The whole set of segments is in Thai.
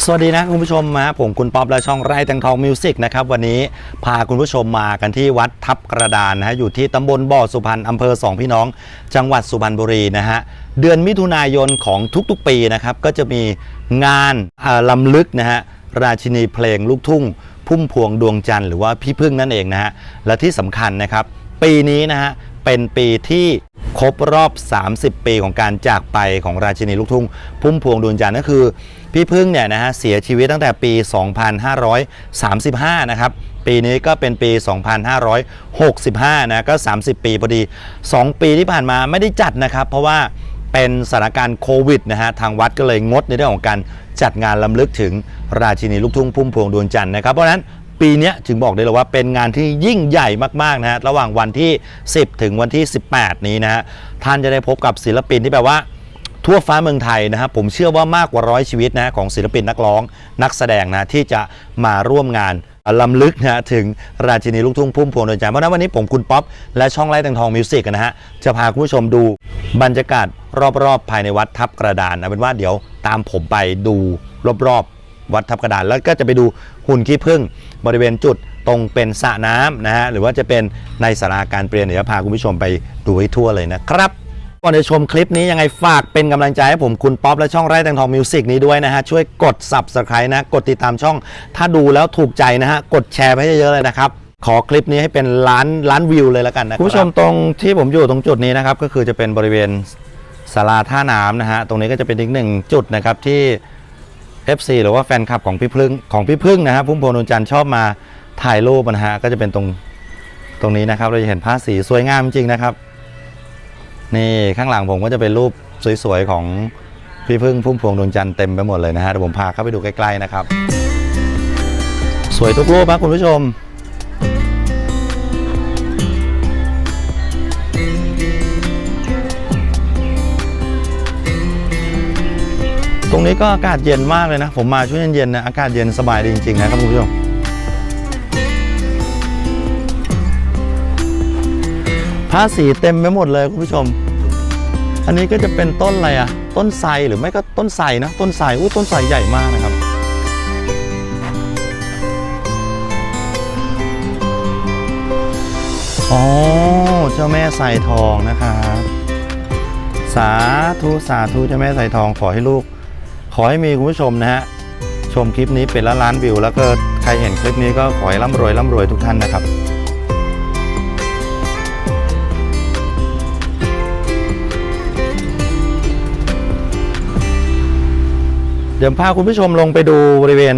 สวัสดีนะคุณผู้ชมนะผมคุณป๊อปและช่องไร่แตงทองมิวสิกนะครับวันนี้พาคุณผู้ชมมากันที่วัดทับกระดานนะฮะอยู่ที่ตำบลบ่อสุพรรณอำเภอสองพี่น้อง จังหวัดสุพรรณบุรีนะฮะเดือนมิถุนายนของทุกๆปีนะครับก็จะมีงานอ่าลำลึกนะฮะราชินีเพลงลูกทุ่ง พุ่มพวงดวงจันทร์หรือว่าพี่พึ่งนั่นเองนะฮะและที่สำคัญนะครับปีนี้นะฮะเป็นปีที่ ครบรอบ 30 ปีของการจากไปของราชินีลูกทุ่ง พุ่มพวงดวงจันทร์ก็คือ พี่พึ่งเนี่ยนะฮะเสียชีวิตตั้งแต่ปี 2535 นะครับ ปีนี้ก็เป็นปี 2565 นะก็ 30 ปีพอดี 2 ปีที่ผ่านมาไม่ได้จัดนะครับ เพราะว่าเป็นสถานการณ์โควิดนะฮะทางวัดก็เลยงดในเรื่องของการจัดงานลำลึกถึงราชินีลูกทุ่งพุ่มพวงดวงจันทร์นะครับเพราะนั้น ปีนี้ถึงบอกได้เลยว่าเป็นงานที่ยิ่งใหญ่มากๆนะฮะระหว่างวันที่ 10 ถึงวันที่ 18 นี้นะฮะท่านจะได้พบกับศิลปินที่แบบว่าทั่วฟ้าเมืองไทยนะครับผมเชื่อว่ามากกว่าร้อยชีวิตนะของศิลปินนักร้อง นักแสดงนะที่จะมาร่วมงานลำลึกนะถึงราชินีลูกทุ่งพุ่มพวงดวงจันทร์เพราะนั้นวันนี้ผมคุณป๊อปและช่องไล่แตงทองมิวสิกนะฮะจะพาคุณผู้ชมดูบรรยากาศรอบๆ ภายในวัดทับกระดานเอาเป็นว่าเดี๋ยวตามผมไปดูรอบๆ วัดทับกระดานแล้วก็จะไปดูหุ่นขี้ผึ้งบริเวณจุดตรงเป็นสระน้ำนะฮะหรือว่าจะเป็นในสาราการเปลี่ยนเดี๋ยวพาคุณผู้ชมไปดูให้ทั่วเลยนะครับก่อนจะชมคลิปนี้ยังไงฝากเป็นกำลังใจให้ผมคุณป๊อปและช่องไร่แตงทองมิวสิกนี้ด้วยนะฮะ ช่วยกด subscribe นะ กดติดตามช่อง ถ้าดูแล้วถูกใจนะฮะ กดแชร์ไปให้เยอะๆเลยนะครับ ขอคลิปนี้ให้เป็นล้านล้านวิวเลยแล้วกันนะคุณผู้ชมตรงที่ผมอยู่ตรงจุดนี้นะครับ ก็คือจะเป็นบริเวณศาลาท่าน้ำนะฮะ ตรงนี้ก็จะเป็นอีกหนึ่งจุดนะครับที่ FC หรือว่าแฟนคลับของพี่พึ่งของพี่พึ่งนะฮะพุ่มพวงดวงจันทร์ชอบมาถ่ายรูปนะฮะก็จะเป็นตรงตรงนี้นะครับ เราจะเห็นผ้าสีสวยงามจริงนะครับ นี่ข้างหลังผมก็จะเป็นรูปสวยๆของพี่พึ่งพุ่มพวงดวงจันทร์เต็มไปหมดเลยนะฮะเดี๋ยวผมพาเข้าไปดูใกล้ๆนะครับ สวยทุกรูปนะคุณผู้ชม ตรงนี้ก็อากาศเย็นมากเลยนะ ผมมาช่วงเย็นๆนะอากาศเย็นสบายดีจริงๆนะครับคุณผู้ชมผ้าสีเต็มไปหมดเลยคุณผู้ชม อันนี้ก็จะเป็นต้นอะไรอะต้นไทรหรือไม่ก็ต้นไทรนะ ต้นไทรอู้ต้นไทรใหญ่มากนะครับอ๋อเจ้าแม่ใส่ทองนะครับสาธุสาธุเจ้าแม่ใส่ทองขอให้ลูก ขอให้มีคุณผู้ชมนะฮะชมคลิปนี้เป็นละล้านวิว แล้วก็ใครเห็นคลิปนี้ก็ขอให้ร่ำรวยร่ำรวยทุกท่านนะครับเดี๋ยวพาคุณผู้ชมลงไปดูบริเวณ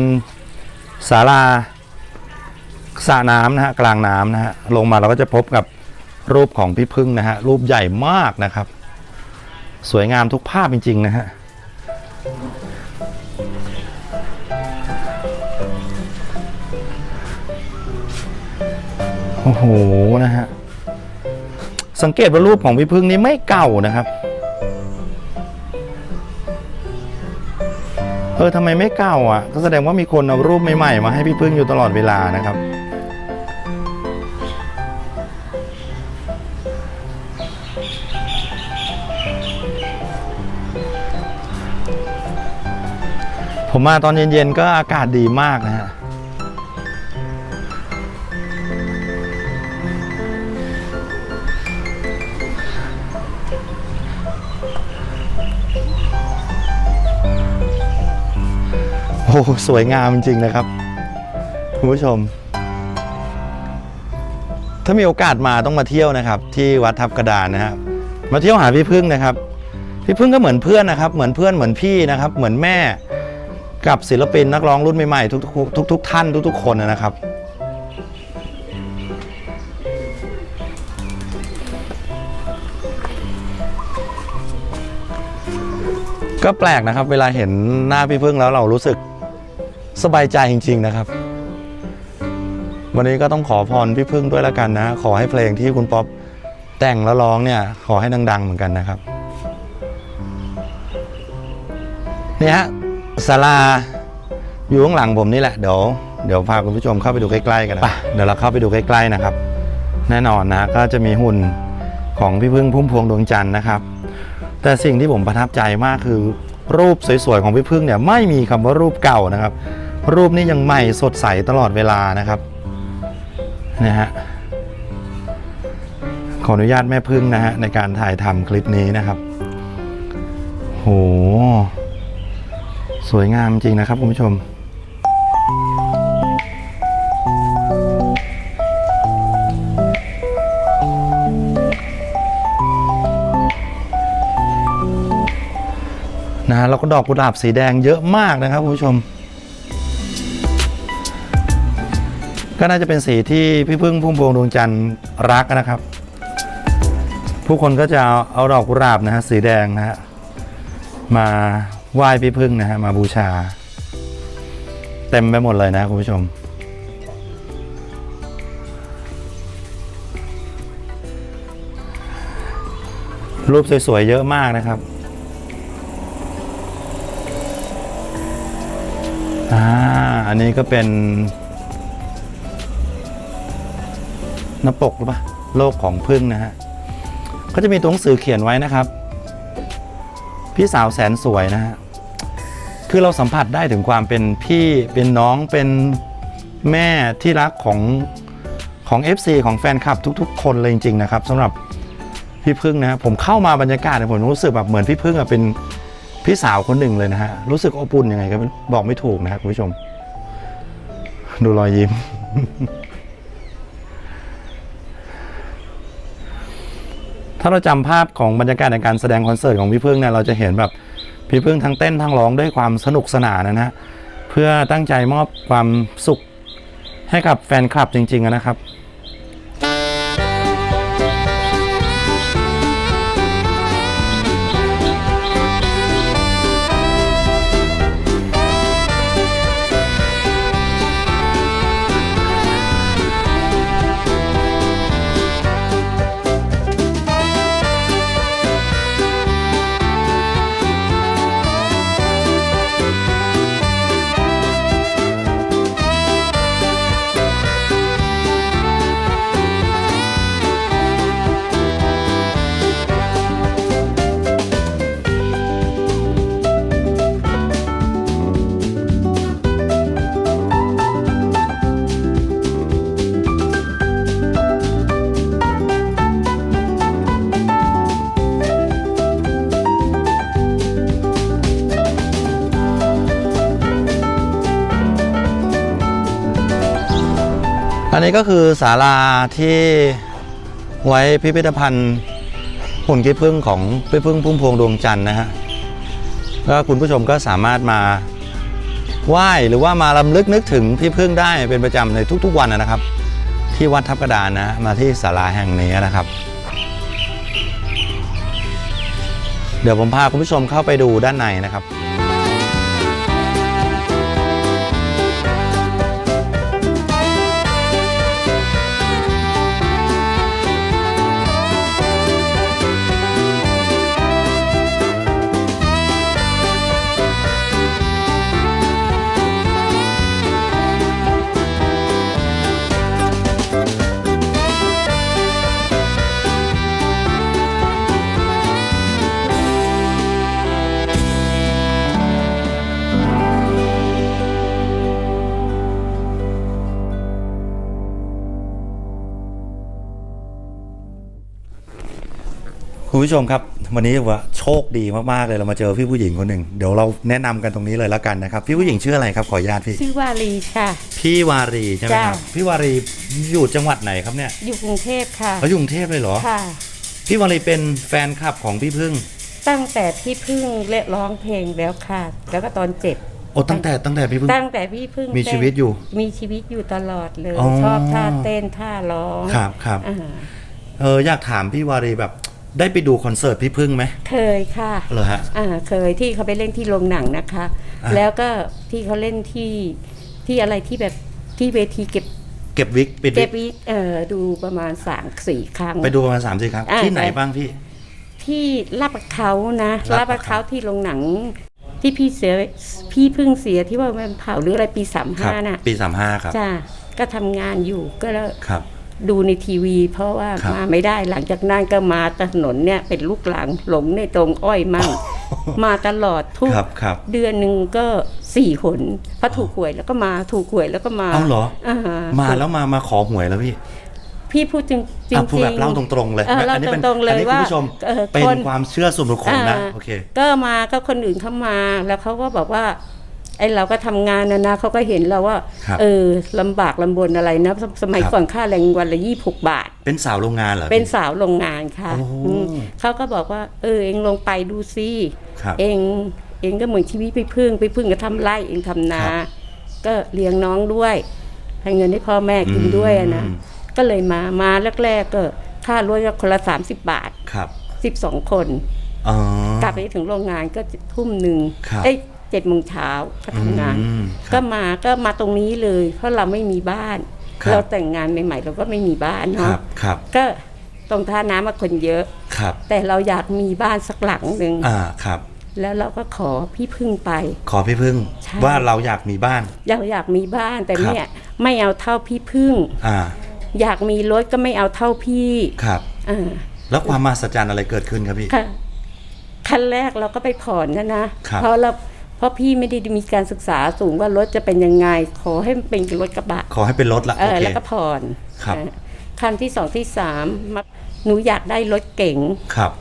ศาลาสระน้ำนะฮะกลางน้ำนะฮะลงมาเราก็จะพบกับรูปของพี่พึ่งนะฮะรูปใหญ่มากนะครับ สวยงามทุกภาพจริง ๆ นะฮะ โอ้โหนะฮะ สังเกตว่ารูปของพี่พึ่งนี้ไม่เก่านะครับ เออทำไมไม่เก่าอะ ก็แสดงว่ามีคนเอารูปใหม่ๆมาให้พี่พึ่งอยู่ตลอดเวลานะครับผมมาตอนเย็นๆก็อากาศดีมากนะฮะ อ้โหสวยงามจริงๆนะครับคุณผู้ชม ถ้ามีโอกาสมาต้องมาเที่ยวนะครับ ที่วัดทับกระดานนะครับมาเที่ยวหาพี่พึ่งนะครับ พี่พึ่งก็เหมือนเพื่อนนะครับ เหมือนเพื่อนเหมือนพี่นะครับ เหมือนแม่กับศิลปินนักร้องรุ่นใหม่ๆทุกๆทุกๆท่านทุก ๆ คนนะครับก็แปลกนะครับ เวลาเห็นหน้าพี่พึ่งแล้วเรารู้สึก สบายใจจริง ๆ นะครับ วันนี้ก็ต้องขอพรพี่พึ่งด้วยแล้วกันนะ ขอให้เพลงที่คุณป๊อปแต่งแล้วร้องเนี่ย ขอให้ดัง ๆ เหมือนกันนะครับนี่ฮะศาลาอยู่ข้างหลังผมนี่แหละเดี๋ยวเดี๋ยวพาคุณผู้ชมเข้าไปดูใกล้ๆกันนะเดี๋ยวเราเข้าไปดูใกล้ๆนะครับ แน่นอนนะก็จะมีหุ่นของพี่พึ่งพุ่มพวงดวงจันทร์นะครับ แต่สิ่งที่ผมประทับใจมากคือรูปสวยๆของพี่พึ่งเนี่ยไม่มีคำว่ารูปเก่านะครับ รูปนี้ยังใหม่สดใสตลอดเวลานะครับนะฮะขออนุญาตแม่พึ่งนะฮะในการถ่ายทำคลิปนี้นะครับ โห สวยงามจริงนะครับคุณผู้ชมนะฮะแล้วก็ดอกกุหลาบสีแดงเยอะมากนะครับคุณผู้ชม ก็น่าจะเป็นสีที่พี่พึ่งพุ่มพวงดวงจันทร์รักนะครับ ผู้คนก็จะเอาเอาดอกกุหลาบนะฮะสีแดงนะฮะมาไหว้พี่พึ่งนะฮะมาบูชา เต็มไปหมดเลยนะคุณผู้ชม รูปสวยๆเยอะมากนะครับอ่าอันนี้ก็เป็น หน้าปกหรือเปล่าโลกของพึ่งนะฮะก็จะมีตัวหนังสือเขียนไว้นะครับ พี่สาวแสนสวยนะฮะคือเราสัมผัสได้ถึงความเป็นพี่เป็นน้องเป็นแม่ที่รักของของ FC ของแฟนคลับทุกๆ คนเลยจริงๆนะครับสำหรับพี่พึ่งนะผมเข้ามาบรรยากาศผมรู้สึกแบบเหมือนพี่พึ่งอะเป็นพี่สาวคนหนึ่งเลยนะฮะรู้สึกอบอุ่นยังไงก็บอกไม่ถูกนะครับคุณผู้ชม ดูรอยยิ้ม ถ้าเราจำภาพของบรรยากาศในการแสดงคอนเสิร์ตของพี่พึ่งเนี่ยเราจะเห็นแบบพี่พึ่งทั้งเต้นทั้งร้องด้วยความสนุกสนานนะฮะเพื่อตั้งใจมอบความสุขให้กับแฟนคลับจริงๆนะครับ นี้ก็คือศาลาที่ไว้พิพิธภัณฑ์หุ่นขี้ผึ้งของพี่พึ่งพุ่มพวงดวงจันทร์นะฮะก็คุณผู้ชมก็สามารถมาไหว้หรือว่ามาลำลึกนึกถึงพี่พึ่งได้เป็นประจำในทุกๆวันนะครับ ที่วัดทับกระดานนะมาที่ศาลาแห่งนี้นะครับ เดี๋ยวผมพาคุณผู้ชมเข้าไปดูด้านในนะครับ ผู้ชมครับ วันนี้ว่าโชคดีมากๆเลยเรามาเจอพี่ผู้หญิงคนหนึ่งเดี๋ยวเราแนะนำกันตรงนี้เลยแล้วกันนะครับ พี่ผู้หญิงชื่ออะไรครับขออนุญาตพี่ชื่อวาลีค่ะ พี่วารีใช่ไหมครับจ้ะพี่วารีอยู่จังหวัดไหนครับเนี่ยอยู่กรุงเทพค่ะเขาอยู่กรุงเทพเลยเหรอค่ะ พี่วารีเป็นแฟนคลับของพี่พึ่ง ตั้งแต่พี่พึ่งเละร้องเพลงแล้วค่ะ แล้วก็ตอนเจ็บโอ้ตั้งแต่ตั้งแต่พี่พึ่งตั้งแต่พี่พึ่งมีชีวิตอยู่ มีชีวิตอยู่ตลอดเลยอ๋อชอบท่าเต้นท่าร้องครับครับอ่าเอออยากถามพี่วารีแบบ ได้ไปดูคอนเสิร์ตพี่พึ่งไหมเคยค่ะ เหรอฮะ อ่าเคยที่เขาไปเล่นที่โรงหนังนะคะ อะแล้วก็ที่เขาเล่นที่ที่อะไรที่แบบที่เวทีเก็บเก็บวิกปิดเก็วิบกวิเอ่อดูประมาณสามสี่ครั้ง ไปดูประมาณสามสี่ครั้งอ่าที่ไหนไป บ้างพี่ ที่ลาดประเขานะลาลาดดปประระเขาเขาที่โรงหนัง ที่พี่เสียพี่เพึ่งเสียที่ว่ามันเผาหรืออะไรปีสามครัห้าน่ะปีสามห้าครับ จ้าก็ทำงานอยู่ก็แล้วครับ ดูในทีวี เพราะว่าครับ มาไม่ได้หลังจากนั้นก็มาถนนเนี่ยเป็นลูกหลังหลงในตรงอ้อยมั่ง มาตลอดทุกครับครับเดือนหนึ่งก็สี่หนพอถูกหวยแล้วก็มาถูกหวยแล้วก็มาเอาเหรออ่ามาแล้วมามาขอหวยแล้วพี่ พี่พูดจริงจริงอะพูดแบบเล่าตรงๆเลยเออเล่านี้เป็นตรงๆเลอัยนี้คุณว่าผู้ชมออเป็นคนความเชื่อส่วนบุคคลนะอ่าโอเค ก็มาก็คนอื่นเข้ามาแล้วเขาก็บอกว่า ไอ้เราก็ทำงานนะนะเขาก็เห็นเราว่าครับเออลำบากลำบนอะไรนะสสมัยครับก่อนค่าแรงวันละยี่หกบาท เป็นสาวโรงงานเหรอ เป็นพี่สาวโรงงานค่ะโอ้โหอืมเขาก็บอกว่า เออ เองลงไปดูซิครับเองเองก็เหมือนชีวิตไปพึ่งไปพึ่งก็ทำไร่เองทำนาครับก็เลี้ยงน้องด้วยให้เงินให้พ่อแม่กินด้วยอะนะอืมก็เลยมามาแรกๆก็ค่ารถก็คนละสามสิบบาทครับสิบสองคนอ๋อกลับไปถึงโรงงานก็ทุ่มหนึ่งครับเอ้ย เจ็ดโมงเช้าก็ทำงาน อืมครับก็มาก็มาตรงนี้เลย เพราะเราไม่มีบ้าน ครับ เราแต่งงานใหม่ๆ เราก็ไม่มีบ้านครัเนาะบครับก็ตรงท่าน้ำมาคนเยอะ ครับแต่เราอยากมีบ้านสักหลังหนึ่งอ่าครับ แล้วเราก็ขอพี่พึ่งไป ขอพี่พึ่งใช่ ว่าเราอยากมีบ้าน เราอยากมีบ้านแต่ครับ เนี่ยไม่เอาเท่าพี่พึ่ง อ่าอยากมีรถก็ไม่เอาเท่าพี่ครับ อ่า แล้วความมหัศจรรย์อะไรเกิดขึ้นครับพี่ ค่ะขั้นแรกเราก็ไปผ่อนนะนะครับเพราะเรา เพราะพี่ไม่ได้มีการศึกษาสูงว่ารถจะเป็นยังไง ขอให้มันเป็นรถกระบะขอให้เป็นรถละเอโออเค แล้วก็ผ่อนครับอ่าคันที่สองที่สามมาหนูอยากได้รถเก๋ง ครับ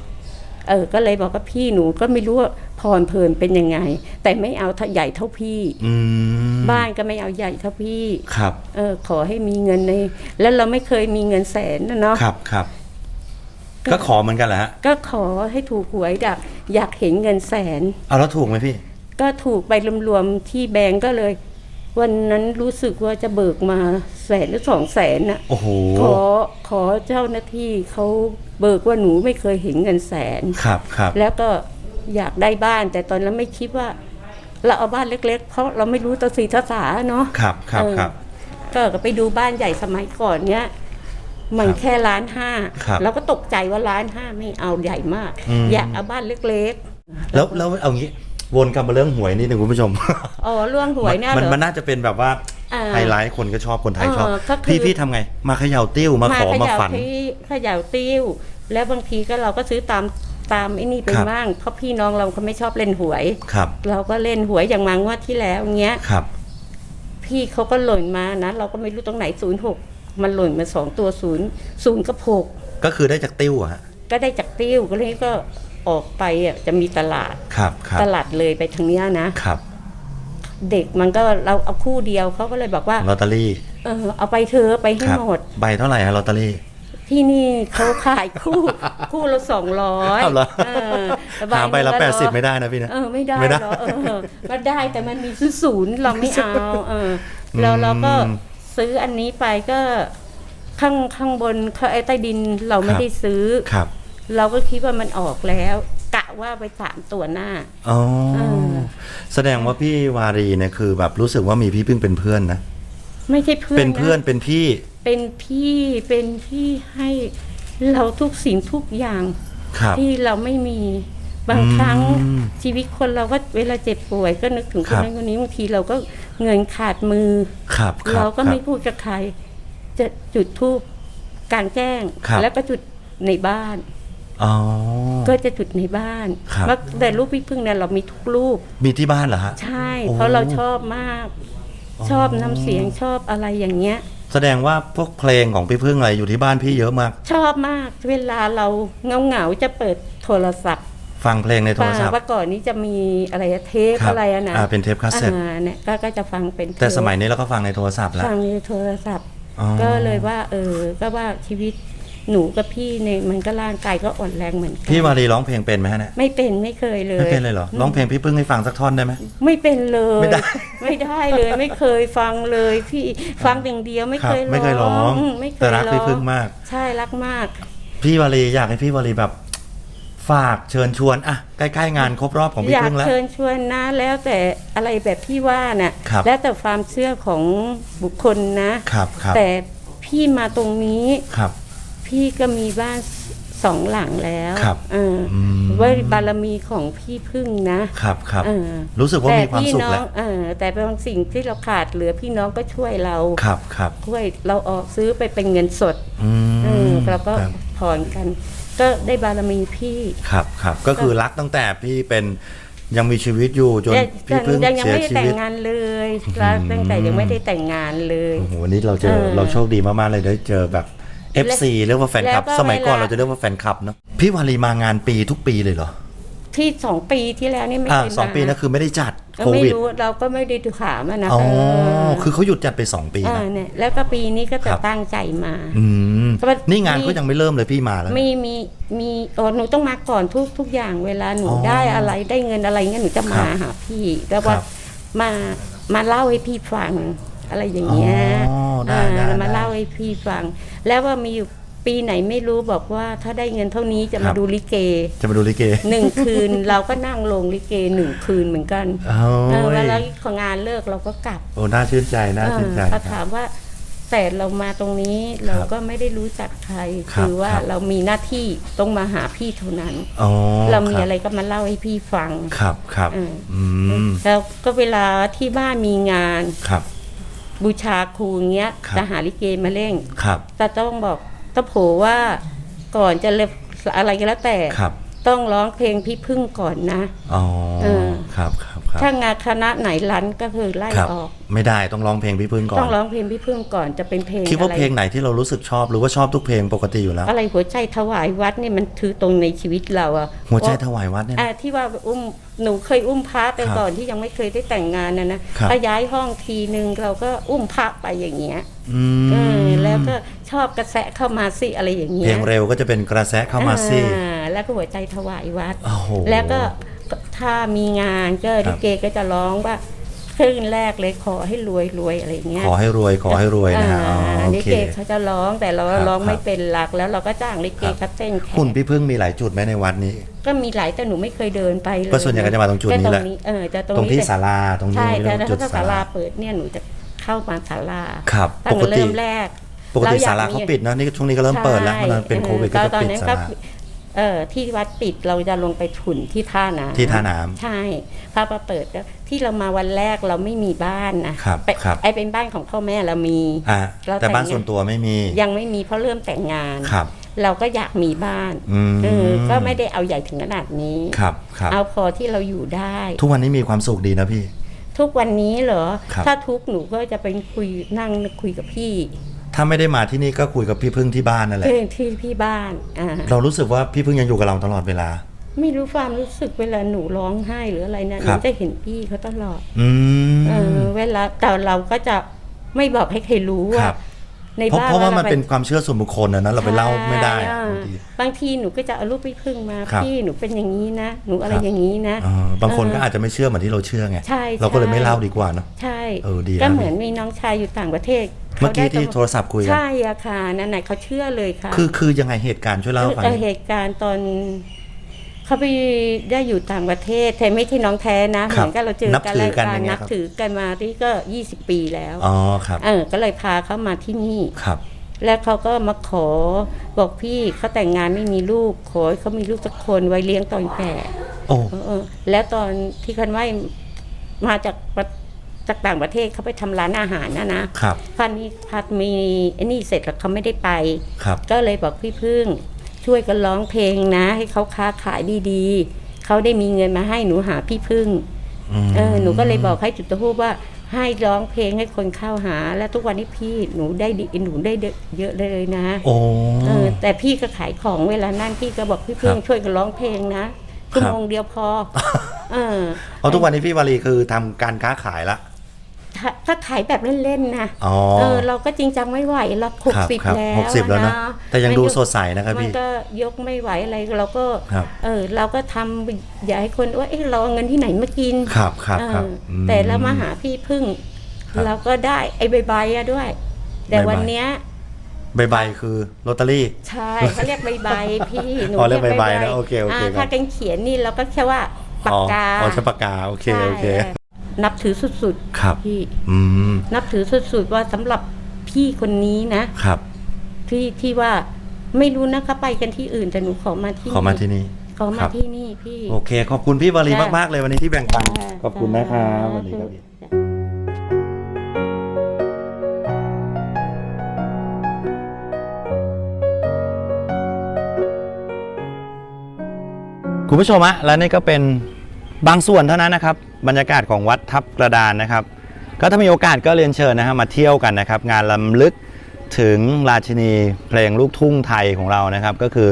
เออ ก็เลยบอกว่าพี่หนูก็ไม่รู้ว่าผ่อนเพลินเป็นยังไง แต่ไม่เอาเท่าใหญ่เท่าพี่ อืมบ้านก็ไม่เอาใหญ่เท่าพี่ ครับ เออ ขอให้มีเงินใน แล้วเราไม่เคยมีเงินแสนนะเนาะ ครับครับ ก็ขอเหมือนกันแหละฮะก็ขอให้ถูกหวยอยากอยากเห็นเงินแสน เอาแล้วถูกไหมพี่ ก็ถูกไปรวมๆที่แบงก์ก็เลย วันนั้นรู้สึกว่าจะเบิกมาแสนหรือสองแสนน่ะโอ้โหขอขอเจ้าหน้าที่เขาเบิกว่าหนูไม่เคยเห็นเงินแสนครับครับแล้วก็อยากได้บ้านแต่ตอนนั้นไม่คิดว่า เราเอาบ้านเล็ก ๆ เพราะเราไม่รู้ตัวสีภาษาเนาะครับครับเออครับก็ไปดูบ้านใหญ่สมัยก่อนเนี้ยมันครับแค่ล้านห้าครับเราก็ตกใจว่าล้านห้าไม่เอาใหญ่มากอืมอยากเอาบ้านเล็กแล้วแล้วเอางี้ วนกลับมาเรื่องหวยนิดนึงคุณผู้ชมๆอ๋อเรื่องหวยเนี่ยมันเหรอมันน่าจะเป็นแบบว่าอ่าไฮไลท์คนก็ชอบคนไทยชอบเออก็คือพี่พี่ทำไง มาเขย่าติ้วมาขอมาเขย่ฝันที่เขย่าติ้ว แล้วบางทีก็เราก็ซื้อตามตามไอ้นี่ไปครับบ้างเพราะพี่น้องเราเขาไม่ชอบเล่นหวยครับ เราก็เล่นหวยอย่างมางวดที่แล้วเงี้ยครับ พี่เขาก็หล่นมานะ เราก็ไม่รู้ตรงไหนศูนย์หกมันหล่นมาสองตัวศูนย์ศูนย์กับหกก็คือได้จากติ้วอะฮะก็ได้จากติ้วก็เลยก็ ออกไปอะจะมีตลาดครับครับตลาดเลยไปทางเนี้ยนะครับ เด็กมันก็เราเอาคู่เดียวเขาก็เลยบอกว่าลอตเตอรี่ เออเอาไปเธอะไปให้ครับหมด ใบเท่าไหร่ฮะลอตเตอรี่ ที่นี่เขาขายคู่ คู่ละสองร้อยเอาเหรอแต่หาใบละหนึ่งแปก็ดสิบร้อยไม่ได้นะพี่นะ เออไม่ได้ไม่ได้หรอกเออก็ได้แต่มันมีศูนย์เราไม่เอาเออแล้วเราก็อืมซื้ออันนี้ไปก็ข้างข้างบนข้างไอ้ใต้ดินเราไม่ครับได้ซื้อครับ เราก็คิดว่ามันออกแล้ว กะว่าไปสามตัวหน้า อ๋อเออแสดงว่าพี่วารีเนี่ยคือแบบรู้สึกว่ามีพี่พึ่งเป็นเพื่อนนะ ไม่ใช่เพื่อนเป็นเพื่อนะเป็นพี่เป็นพี่เป็นที่ให้เราทุกสิ่งทุกอย่าง ครับ ที่เราไม่มีบางอืมครั้งชีวิตคนเราก็เวลาเจ็บป่วยก็นึกถึงคครันบนั้นคนนี้บางทีเราก็เงินขาดมือ ครับคบเราก็ไม่คบพูดกับใคร จะจุดทูบกลางแจ้ง ครับ แล้วก็จุดในบ้านอ๋อ ก็จะจุดในบ้านครับ ว่าแต่รูปพี่พึ่งเนี่ยเรามีทุกรูป มีที่บ้านเหรอฮะ ใช่ โอ้ เพราะเราชอบมากอ๋อชอบน้ำเสียงชอบอะไรอย่างเงี้ย แสดงว่าพวกเพลงของพี่พึ่งอะไรอยู่ที่บ้านพี่เยอะมาก ชอบมากเวลาเราเงาเหงาๆจะเปิดโทรศัพท์ฟังเพลงในโทรศัพท์ ว่าก่อนนี้จะมีอะไรอะเทปครับอะไรอะนะอ่าเป็นเทปคาสเซ็ต อ่าเนี่ยก็ก็จะฟังเป็นเทปแต่สมัยนี้เราก็ฟังในโทรศัพท์แล้ว ฟังในโทรศัพท์ อ๋อ ก็เลยว่า เออ ก็ว่าชีวิต หนูกับพี่เนี่ยมันก็ร่างกายก็อ่อนแรงเหมือนกัพี่วารีร้องเพลงเป็นไหมฮะเนี่ยไม่เป็นไม่เคยเลยไม่เป็นเลยเหรอร้องเพลงพี่พึ่งให้ฟังสักท่อนได้ไหมไม่เป็นเลยไม่ได้ไม่ได้เลยไม่เคยฟังเลยพี่ฟังอย่างเดียวไม่ครัเคบยไม่เคยร้องมไม่เคยแต่รักพี่องพึ่งมาก ใช่รักมาก พี่วารีอยากให้พี่วารีแบบฝากเชิญชวนอะใกล้ๆงานครบรอบของพี่อยากพึ่งแล้วเชิญชวนนะแล้วแต่อะไรแบบพี่ว่าน่ะครับแล้วแต่ความเชื่อของบุคคลนะครับครับแต่พี่มาตรงนี้ครับ พี่ก็มีบ้านสองหลังแล้วครับเอออมว่าบารมีของพี่พึ่งนะครับครับเออรู้สึกว่าแต่มีความพี่สุขน้อแหงละเออแต่บางสิ่งที่เราขาดเหลือพี่น้องก็ช่วยเราครับครับช่วยเราออกซื้อไปเป็นเงินสดอืมเออเราก็ครับผ่อนกัน ก็ได้บารมีพี่ครับครับก็คือรักตั้งแต่พี่เป็นยังมีชีวิตอยู่จนยังพี่เพิ่งยังยังเสียไม่ได้ชีแต่วิงตงานเลยรักตั้งแต่ยังไม่ได้แต่งงานเลยโอ้โหวันนี้เราเจอเออเราโชคดีมากๆเลยได้เจอแบบ FC เรียกว่าแฟนคลับ แล้วก็สมัยก่อนเวลา เราจะเรียกว่าแฟนคลับเนาะพี่วารีมางานปีทุกปีเลยเหรอที่สองปีที่แล้วนี่ไม่อ่าเคยสองมาปีนะคือไม่ได้จัดก็โคไม่วิดรู้เราก็ไม่ได้ดูถามอะนะอ๋อเคือเขาหยุดจัดไปสองปีอ่านะเนี่ยแล้วก็ปีนี้ก็คจะรับ ตั้งใจมา อืมเพราะว่านี่งานมีก็ยังไม่เริ่มเลยพี่มาแล้ว มีมีมีโอ้หนูต้องมาก่อนทุกทุกอย่างเวลาหนูอ๋อได้อะไรได้เงินอะไรเงี้ยหนูจะมาครับหาพี่แล้วว่าครับมามาเล่าให้พี่ฟังอะไรอย่างเงี้ยอ๋อได้อ่าได้แล้วมาได้เล่าให้พี่ฟัง แล้วว่ามีอยู่ปีไหนไม่รู้บอกว่าถ้าได้เงินเท่านี้จะครัมาบ ดูลิเกจะมาดูลิเกหนึ่งคืน เราก็นั่งลงลิเกหนึ่งคืนเหมือนกันโอ้เออยเวลาของงานเลิกเราก็กลับ โอ้น่าชื่นใจน่าชื่นใจเออเขาถามว่าแต่เรามาตรงนี้เราก็ไม่ได้รู้จักใครครับคือว่าครับ เรามีหน้าที่ต้องมาหาพี่เท่านั้น อ๋อเรามีคบอะไรก็มาเล่าให้พี่ฟัง ครับครับเอออืมแล้วก็เวลาที่บ้านมีงาน ครับ บูชาครูเงี้ยครับ จะหาลิเกมาเล่งครับแต่ต้องบอกตะโผว่าก่อนจะเล่นอะไรก็แล้วแต่ ครับ ต้องร้องเพลงพี่พึ่งก่อนนะ อ๋อ เออ ครับครับครับ ถ้างานคณะไหนรันก็คือไล่ครับออก ไม่ได้ต้องร้องเพลงพี่พึ่งก่อนต้องร้องเพลงพี่พึ่งก่อนจะเป็นเพลงคิดว่าอะไรเพลงไหนที่เรารู้สึกชอบหรือว่าชอบทุกเพลงปกติอยู่แล้ว อะไรหัวใจถวายวัดเนี่ยมันคือตรงในชีวิตเราอะหัวใจถเพราะวายวัดเนี่ย อ่าที่ว่าอุ้มหนูเคยอุ้มพระไปครับก่อนที่ยังไม่เคยได้แต่งงานนะนะครับพอย้ายห้องทีนึงเราก็อุ้มพระไปอย่างเงี้ยอืเออมแล้วก็ชอบกระแสเข้ามาสิอะไรอย่างเงี้เพยลงเร็วก็จะเป็นกระแสเข้ามาสิ อ่าแล้วก็หัวใจถวายวัด โอ้โหแล้วก็ ถ้ามีงานก็ครัลิบเกก็จะร้องว่าครึ่งแรกเลยขอให้รวยรวยอะไรอย่างเงี้ยขอให้รวยขอให้รวยนะฮะอ๋ออ่าโอลิเคเกเขาจะร้องแต่เราครับร้องไม่ครับเป็นหลักแล้วเราก็จ้างลิเกเขาเต้นแข่หุ่นพี่พึ่งมีหลายจุดไหมในวัดนี้ก็มีหลายแต่หนูไม่เคยเดินไปเลยก็ส่วนใหญ่ก็จะมาตรงจุดนี้แหละก็เออจะตรงตรงนี้ที่แต่ศาลาตรงนี้ใช่แต่เรียกว่าจุดถ้าศาศาลาลาเปิดเนี่ยหนูจะเข้ามาศาลาครับตั้ปงกแต่ติเริ่มแรกปกติรอยศาลาเขาปิดนะนี่ช่วงนี้ก็เริ่มเปิดแล้วใช่มันเป็นโควิดก็จะตอนปิดนั้นศาก็ลา เออที่วัดปิดเราจะลงไปถุนที่ท่าน้ำที่ท่าน้ำใช่พระประเปิดก็ที่เรามาวันแรกเราไม่มีบ้านนะครับไปครับไอเป็นบ้านของพ่อแม่เรามีอ่าเราแต่บ้านแต่งส่วนตัวไม่มี ยังไม่มีเพราะเริ่มแต่งงานครับ เราก็อยากมีบ้านอืมเออก็ไม่ได้เอาใหญ่ถึงขนาดนี้ครับครับเอาพอที่เราอยู่ได้ ทุกวันนี้มีความสุขดีนะพี่ ทุกวันนี้เหรอครับถ้าทุกข์หนูก็จะเป็นคุยนั่งคุยกับพี่ ถ้าไม่ได้มาที่นี่ก็คุยกับพี่พึ่งที่บ้านนั่นแหละเรื่องที่พี่บ้านอ่าเรารู้สึกว่าพี่พึ่งยังอยู่กับเราตลอดเวลา ไม่รู้ความรู้สึกเวลาหนูร้องไห้หรืออะไรนะหครันูบจะเห็นพี่เขาตลอดอืม เออเวลาแต่เราก็จะไม่บอกให้ใครรู้คว่ารับ ในเพราะบ้านเพราะว่ามันไปเป็นความเชื่อส่วนบุคคลนะนะเราไปเล่าไม่ได้ใช่บางที บางทีหนูก็จะเอารูปพี่พึ่งมาครับพี่หนูเป็นอย่างนี้นะหนูอะไรครับ อย่างนี้นะ เออบางคนก็เอออาจจะไม่เชื่อเหมือนที่เราเชื่อไง ใช่เราก็เลยใช่ ไม่เล่าดีกว่าเนาะใช่ เออดีนะก็เหมือนมีน้องชายอยู่ต่างประเทศเมื่อกี้ที่ขาได้โทรศัพท์คุยกันใช่อะค่ะนั่นไหนะเขาเชื่อเลยค่ะ คือคือยังไงเหตุการณ์ช่วยเล่าให้ฟังเอหอน่อยเหตุการณ์ตอนเขาไปได้อยู่ต่างประเทศแต่ไม่ใช่น้องแท้นะเหมือนกับเราเจอนับกันถือกันรายอย่างเงี้นัยบครับถือกันมาที่ก็ยี่สิบปีแล้วอ๋อครับเออก็เลยพาเขามาที่นี่ครับ แล้วเขาก็มาขอบอกพี่เขาแต่งงานไม่มีลูกขอให้เขามีลูกสักคนไว้เลี้ยงตอนแก่โอ้เออเออแล้วตอนที่คันไหวมาจากประ จากต่างประเทศเขาไปทำร้านอาหารนะนะครับพันนี้พัดมีไอ้นี่เสร็จแล้วเขาไม่ได้ไป ครับ ก็เลยบอกพี่พึ่ง ช่วยกันร้องเพลงนะ ให้เขาค้าขายดีๆเขาได้มีเงินมาให้หนูหาพี่พึ่งมเออหนูก็เลยบอกให้จุดตะฮูปว่าให้ร้องเพลงให้คนเข้าหา แล้วทุกวันนี้พี่หนูได้ดีหนูได้เยอะเลยนะโอ้เออแต่พี่ก็ขายของเวลานั่นพี่ก็บอกพี่พึ่งครับช่วยกันร้องเพลงนะชั่วโมงเดียวพอ เออเอาทุกวันนี้พี่วารีคือทำการค้าขายละ ถ้าถ้าขายแบบเล่นๆนะอ๋อเออเราก็จริงจังไม่ไหวเราหกครับสิบครับแล้วหกสิบแล้วนะแต่ยังมันดูสดใสนะครับมันพี่ก็ยกไม่ไหวอะไรเราก็ครับเออเราก็ทำอย่าให้คนว่าเอ๊ะเราเอาเงินที่ไหนมากินครับครับเออครับมแต่เรามาหาพี่พึ่งครับเราก็ได้ไอ้ใบๆอะด้วย แต่ใบๆวันเนี้ยใบใบคือลอตเตอรี่ ใช่เขาเรียกใบใบพี่หนูอ๋อเรียกใบใบๆนะโอเคโอเคาครับถ้ากันเขียนนี่เราก็แค่ว่าปากกาอ๋อใช้ปากกาโอเคโอเคใช่ นับถือสุดครับๆพี่อืมนับถือสุดๆว่าสำหรับพี่คนนี้นะ ครับ ที่ที่ว่าไม่รู้นะเขาไปกันที่อื่นแต่หนูขอมาที่ขอมาที่นี่ ขอคมารับ ที่นี่พี่ โอเค ขอบคุณพี่วารีจ้ะมาก ๆ เลยวันนี้ที่แบ่งปัน จ้ะขอบคุณนะครับสวัสดีครับพี่จ้ะคคุณผู้ชมฮะและนี่ก็เป็นบางส่วนเท่านั้นนะครับ บรรยากาศของวัดทับกระดานนะครับ ก็ถ้ามีโอกาสก็เรียนเชิญนะฮะมาเที่ยวกันนะครับ งานลำลึกถึงราชินีเพลงลูกทุ่งไทยของเรานะครับ ก็คือ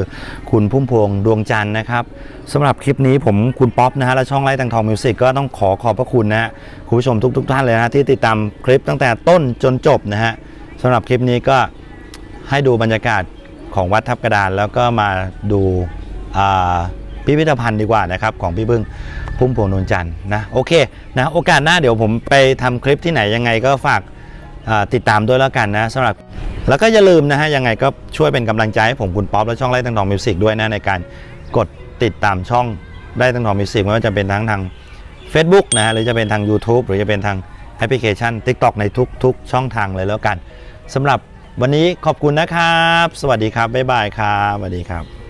คุณพุ่มพวงดวงจันทร์นะครับสำหรับคลิปนี้ผมคุณป๊อปนะฮะและช่องไล่ตังทองมิวสิกก็ต้องขอขอบพระคุณนะฮะคุณผู้ชมทุกๆท่านเลยนะที่ติดตามคลิปตั้งแต่ต้นจนจบนะฮะสำหรับคลิปนี้ก็ให้ดูบรรยากาศของวัดทับกระดานแล้วก็มาดูพิพิธภัณฑ์ดีกว่านะครับของพี่บึ้ง พุ่มพวงนวลจันทร์นะโอเคนะโอกาสหน้าเดี๋ยวผมไปทำคลิปที่ไหนยังไงก็ฝากติดตามด้วยแล้วกันนะสำหรับแล้วก็อย่าลืมนะฮะยังไงก็ช่วยเป็นกำลังใจให้ผมคุณป๊อปและช่องไล่ตังทองมิวสิกด้วยนะในการกดติดตามช่องไล่ตังทองมิวสิกไม่ว่าจะเป็นทั้งทาง Facebook นะฮะหรือจะเป็นทาง YouTube หรือจะเป็นทางแอปพลิเคชัน TikTok ในทุก ๆ ช่องทางเลยแล้วกันสำหรับวันนี้ขอบคุณนะครับ สวัสดีครับ บ๊ายบายครับ สวัสดีครับ